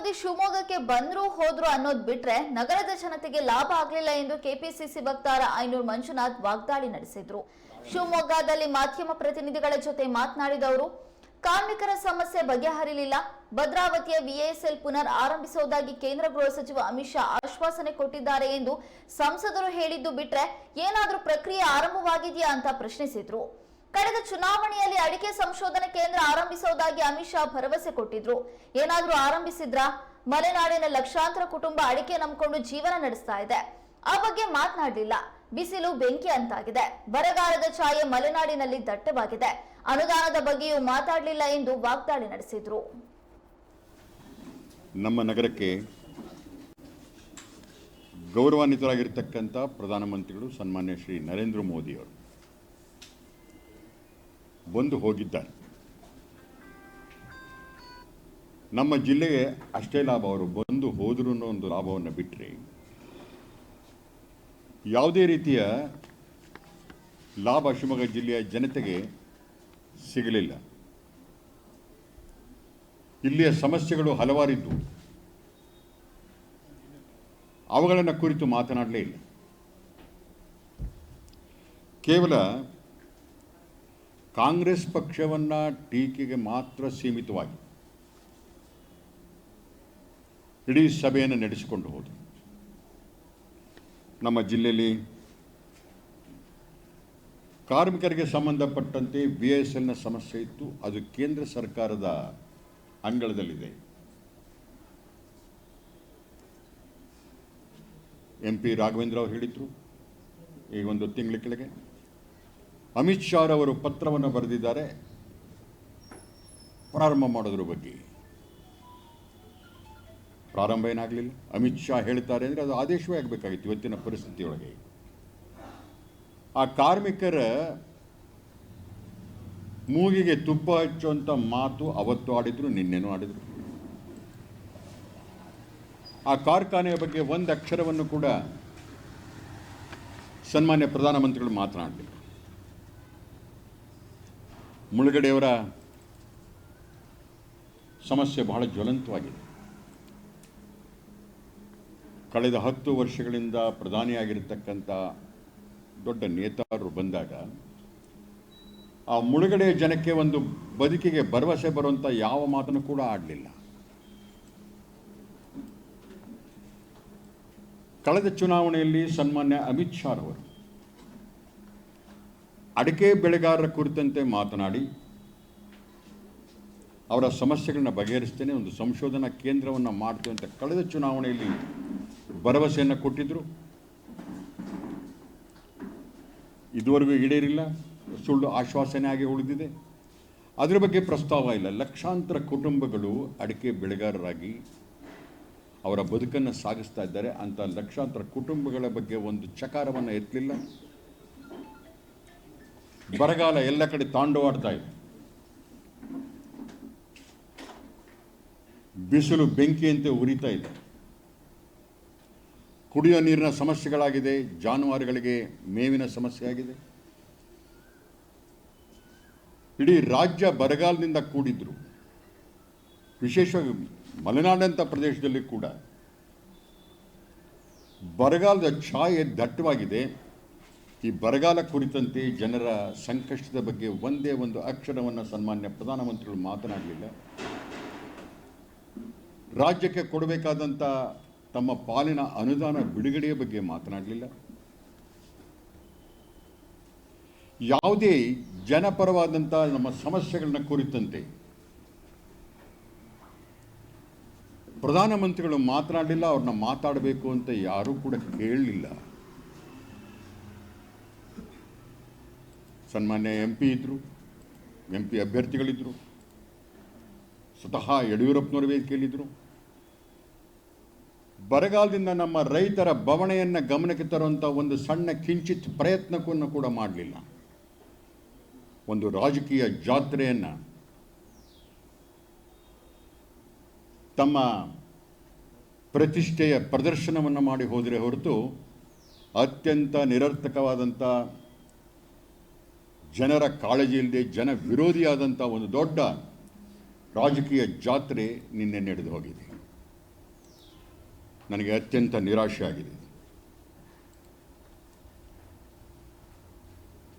ಮೋದಿ ಶಿವಮೊಗ್ಗಕ್ಕೆ ಬಂದ್ರು ಹೋದ್ರು ಅನ್ನೋದ್ ಬಿಟ್ರೆ ನಗರದ ಜನತೆಗೆ ಲಾಭ ಆಗ್ಲಿಲ್ಲ ಎಂದು ಕೆಪಿಸಿಸಿ ವಕ್ತಾರ ಐನೂರು ಮಂಜುನಾಥ್ ವಾಗ್ದಾಳಿ ನಡೆಸಿದ್ರು. ಶಿವಮೊಗ್ಗದಲ್ಲಿ ಮಾಧ್ಯಮ ಪ್ರತಿನಿಧಿಗಳ ಜೊತೆ ಮಾತನಾಡಿದ ಅವರು ಕಾರ್ಮಿಕರ ಸಮಸ್ಯೆ ಬಗೆಹರಿಲಿಲ್ಲ. ಭದ್ರಾವತಿಯ ವಿಎಸ್ಎಲ್ ಪುನರ್ ಆರಂಭಿಸುವುದಾಗಿ ಕೇಂದ್ರ ಗೃಹ ಸಚಿವ ಅಮಿತ್ ಶಾ ಆಶ್ವಾಸನೆ ಕೊಟ್ಟಿದ್ದಾರೆ ಎಂದು ಸಂಸದರು ಹೇಳಿದ್ದು ಬಿಟ್ರೆ ಏನಾದರೂ ಪ್ರಕ್ರಿಯೆ ಆರಂಭವಾಗಿದೆಯಾ ಅಂತ ಪ್ರಶ್ನಿಸಿದ್ರು. ಕಳೆದ ಚುನಾವಣೆಯಲ್ಲಿ ಅಡಿಕೆ ಸಂಶೋಧನಾ ಕೇಂದ್ರ ಆರಂಭಿಸುವುದಾಗಿ ಅಮಿತ್ ಶಾ ಭರವಸೆ ಕೊಟ್ಟಿದ್ರು. ಏನಾದ್ರೂ ಆರಂಭಿಸಿದ್ರಾ? ಮಲೆನಾಡಿನ ಲಕ್ಷಾಂತರ ಕುಟುಂಬ ಅಡಿಕೆ ನಂಬಿಕೊಂಡು ಜೀವನ ನಡೆಸ್ತಾ ಇದೆ. ಆ ಬಗ್ಗೆ ಮಾತನಾಡಲಿಲ್ಲ. ಬಿಸಿಲು ಬೆಂಕಿ ಅಂತಾಗಿದೆ. ಬರಗಾಲದ ಛಾಯೆ ಮಲೆನಾಡಿನಲ್ಲಿ ದಟ್ಟವಾಗಿದೆ. ಅನುದಾನದ ಬಗ್ಗೆಯೂ ಮಾತಾಡಲಿಲ್ಲ ಎಂದು ವಾಗ್ದಾಳಿ ನಡೆಸಿದ್ರು. ನಮ್ಮ ನಗರಕ್ಕೆ ಗೌರವಾನ್ವಿತರಾಗಿರ್ತಕ್ಕಂಥ ಪ್ರಧಾನಮಂತ್ರಿಗಳು, ಸನ್ಮಾನ್ಯ ಶ್ರೀ ನರೇಂದ್ರ ಮೋದಿಯವರು. ಬಂದು ಹೋಗಿದ್ದಾರೆ ನಮ್ಮ ಜಿಲ್ಲೆಗೆ ಅಷ್ಟೇ ಲಾಭ, ಅವರು ಬಂದು ಹೋದ್ರು ಒಂದು ಲಾಭವನ್ನು ಬಿಟ್ಟರೆ ಯಾವುದೇ ರೀತಿಯ ಲಾಭ ಶಿವಮೊಗ್ಗ ಜಿಲ್ಲೆಯ ಜನತೆಗೆ ಸಿಗಲಿಲ್ಲ. ಇಲ್ಲಿಯ ಸಮಸ್ಯೆಗಳು ಹಲವಾರಿದ್ದು. ಅವುಗಳನ್ನು ಕುರಿತು ಮಾತನಾಡಲೇ ಇಲ್ಲ. ಕೇವಲ ಕಾಂಗ್ರೆಸ್ ಪಕ್ಷವನ್ನು ಟೀಕೆಗೆ ಮಾತ್ರ ಸೀಮಿತವಾಗಿ ಇಡೀ ಸಭೆಯನ್ನು ನಡೆಸಿಕೊಂಡು ಹೋದರು ನಮ್ಮ ಜಿಲ್ಲೆಯಲ್ಲಿ ಕಾರ್ಮಿಕರಿಗೆ ಸಂಬಂಧಪಟ್ಟಂತೆ ಬಿ ಎಸ್ ಎಲ್ನ ಸಮಸ್ಯೆ ಇತ್ತು. ಅದು ಕೇಂದ್ರ ಸರ್ಕಾರದ ಅಂಗಳದಲ್ಲಿದೆ. ಎಂ ಪಿ ರಾಘವೇಂದ್ರ ಅವರು ಹೇಳಿದರು. ಈಗ ಒಂದು ತಿಂಗಳ ಕೆಳಗೆ ಅಮಿತ್ ಶಾ ಅವರು ಪತ್ರವನ್ನು ಬರೆದಿದ್ದಾರೆ. ಪ್ರಾರಂಭ ಮಾಡೋದ್ರ ಬಗ್ಗೆ. ಪ್ರಾರಂಭ ಏನಾಗಲಿಲ್ಲ? ಅಮಿತ್ ಶಾ ಹೇಳ್ತಾರೆ ಅಂದರೆ ಅದು ಆದೇಶವೇ ಆಗಬೇಕಾಗಿತ್ತು ಇವತ್ತಿನ ಪರಿಸ್ಥಿತಿಯೊಳಗೆ. ಆ ಕಾರ್ಮಿಕರ ಮೂಗಿಗೆ ತುಪ್ಪ ಹಚ್ಚುವಂಥ ಮಾತು ಅವತ್ತು ಆಡಿದ್ರು, ನಿನ್ನೆನೂ ಆಡಿದ್ರು. ಆ ಕಾರ್ಖಾನೆಯ ಬಗ್ಗೆ ಒಂದು ಅಕ್ಷರವನ್ನು ಕೂಡ ಸನ್ಮಾನ್ಯ ಪ್ರಧಾನಮಂತ್ರಿಗಳು ಮಾತನಾಡಲಿಲ್ಲ. ಮುಳುಗಡೆಯವರ ಸಮಸ್ಯೆ ಬಹಳ ಜ್ವಲಂತವಾಗಿದೆ. ಕಳೆದ ಹತ್ತು ವರ್ಷಗಳಿಂದ ಪ್ರಧಾನಿಯಾಗಿರ್ತಕ್ಕಂಥ ದೊಡ್ಡ ನೇತಾರರು ಬಂದಾಗ ಆ ಮುಳುಗಡೆ ಜನಕ್ಕೆ ಒಂದು ಬದುಕಿಗೆ ಭರವಸೆ ಬರುವಂಥ ಯಾವ ಮಾತನ್ನು ಕೂಡ ಆಡಲಿಲ್ಲ. ಕಳೆದ ಚುನಾವಣೆಯಲ್ಲಿ ಸನ್ಮಾನ್ಯ ಅಮಿತ್ ಶಾ ಅವರು ಅಡಿಕೆ ಬೆಳೆಗಾರರ ಕುರಿತಂತೆ ಮಾತನಾಡಿ, ಅವರ ಸಮಸ್ಯೆಗಳನ್ನ ಬಗೆಹರಿಸ್ತೇನೆ, ಒಂದು ಸಂಶೋಧನಾ ಕೇಂದ್ರವನ್ನು ಮಾಡ್ತೇವೆ ಅಂತ ಕಳೆದ ಚುನಾವಣೆಯಲ್ಲಿ ಭರವಸೆಯನ್ನು ಕೊಟ್ಟಿದ್ದರು ಇದುವರೆಗೂ ಈಡೇರಿಲ್ಲ, ಸುಳ್ಳು ಆಶ್ವಾಸನೆ ಆಗಿ ಉಳಿದಿದೆ. ಅದರ ಬಗ್ಗೆ ಪ್ರಸ್ತಾವ ಇಲ್ಲ. ಲಕ್ಷಾಂತರ ಕುಟುಂಬಗಳು ಅಡಿಕೆ ಬೆಳೆಗಾರರಾಗಿ ಅವರ ಬದುಕನ್ನು ಸಾಗಿಸ್ತಾ ಇದ್ದಾರೆ. ಅಂತ ಲಕ್ಷಾಂತರ ಕುಟುಂಬಗಳ ಬಗ್ಗೆ ಒಂದು ಚಕಾರವನ್ನು ಎತ್ತಲಿಲ್ಲ ಬರಗಾಲ ಎಲ್ಲ ಕಡೆ ತಾಂಡವಾಡ್ತಾ ಇದೆ. ಬಿಸಿಲು ಬೆಂಕಿಯಂತೆ ಉರಿತಾ ಇದೆ. ಕುಡಿಯೋ ನೀರಿನ ಸಮಸ್ಯೆಗಳಾಗಿದೆ. ಜಾನುವಾರುಗಳಿಗೆ ಮೇವಿನ ಸಮಸ್ಯೆ ಆಗಿದೆ. ಇಡೀ ರಾಜ್ಯ ಬರಗಾಲದಿಂದ ಕೂಡಿದ್ರು. ವಿಶೇಷವಾಗಿ ಮಲೆನಾಡಂಥ ಪ್ರದೇಶದಲ್ಲಿ ಕೂಡ ಬರಗಾಲದ ಛಾಯೆ ದಟ್ಟವಾಗಿದೆ. ಈ ಬರಗಾಲ ಕುರಿತಂತೆ ಜನರ ಸಂಕಷ್ಟದ ಬಗ್ಗೆ ಒಂದೇ ಒಂದು ಅಕ್ಷರವನ್ನು ಸನ್ಮಾನ್ಯ ಪ್ರಧಾನಮಂತ್ರಿಗಳು ಮಾತನಾಡಲಿಲ್ಲ. ರಾಜ್ಯಕ್ಕೆ ಕೊಡಬೇಕಾದಂಥ ತಮ್ಮ ಪಾಲಿನ ಅನುದಾನ ಬಿಡುಗಡೆಯ ಬಗ್ಗೆ ಮಾತನಾಡಲಿಲ್ಲ. ಯಾವುದೇ ಜನಪರವಾದಂಥ ನಮ್ಮ ಸಮಸ್ಯೆಗಳನ್ನ ಕುರಿತಂತೆ ಪ್ರಧಾನಮಂತ್ರಿಗಳು ಮಾತನಾಡಲಿಲ್ಲ, ಅವ್ರನ್ನ ಮಾತಾಡಬೇಕು ಅಂತ ಯಾರೂ ಕೂಡ ಕೇಳಲಿಲ್ಲ. ಸನ್ಮಾನ್ಯ ಎಂ ಪಿ ಇದ್ದರು ಎಂ ಪಿ ಅಭ್ಯರ್ಥಿಗಳಿದ್ದರು ಸ್ವತಃ ಯಡಿಯೂರಪ್ಪನವರ ವೇದಿಕೆಯಲ್ಲಿದ್ದರು ಬರಗಾಲದಿಂದ ನಮ್ಮ ರೈತರ ಬವಣೆಯನ್ನು ಗಮನಕ್ಕೆ ತರುವಂಥ ಒಂದು ಸಣ್ಣ ಕಿಂಚಿತ್ ಪ್ರಯತ್ನಕ್ಕೂ ಕೂಡ ಮಾಡಲಿಲ್ಲ. ಒಂದು ರಾಜಕೀಯ ಜಾತ್ರೆಯನ್ನು ತಮ್ಮ ಪ್ರತಿಷ್ಠೆಯ ಪ್ರದರ್ಶನವನ್ನು ಮಾಡಿ ಹೋದರೆ ಹೊರತು ಅತ್ಯಂತ ನಿರರ್ಥಕವಾದಂಥ ಜನರ ಕಾಳಜಿ ಇಲ್ಲದೆ ಜನ ವಿರೋಧಿಯಾದಂಥ ಒಂದು ದೊಡ್ಡ ರಾಜಕೀಯ ಜಾತ್ರೆ ನಿನ್ನೆ ನಡೆದು ಹೋಗಿದೆ. ನನಗೆ ಅತ್ಯಂತ ನಿರಾಶೆ ಆಗಿದೆ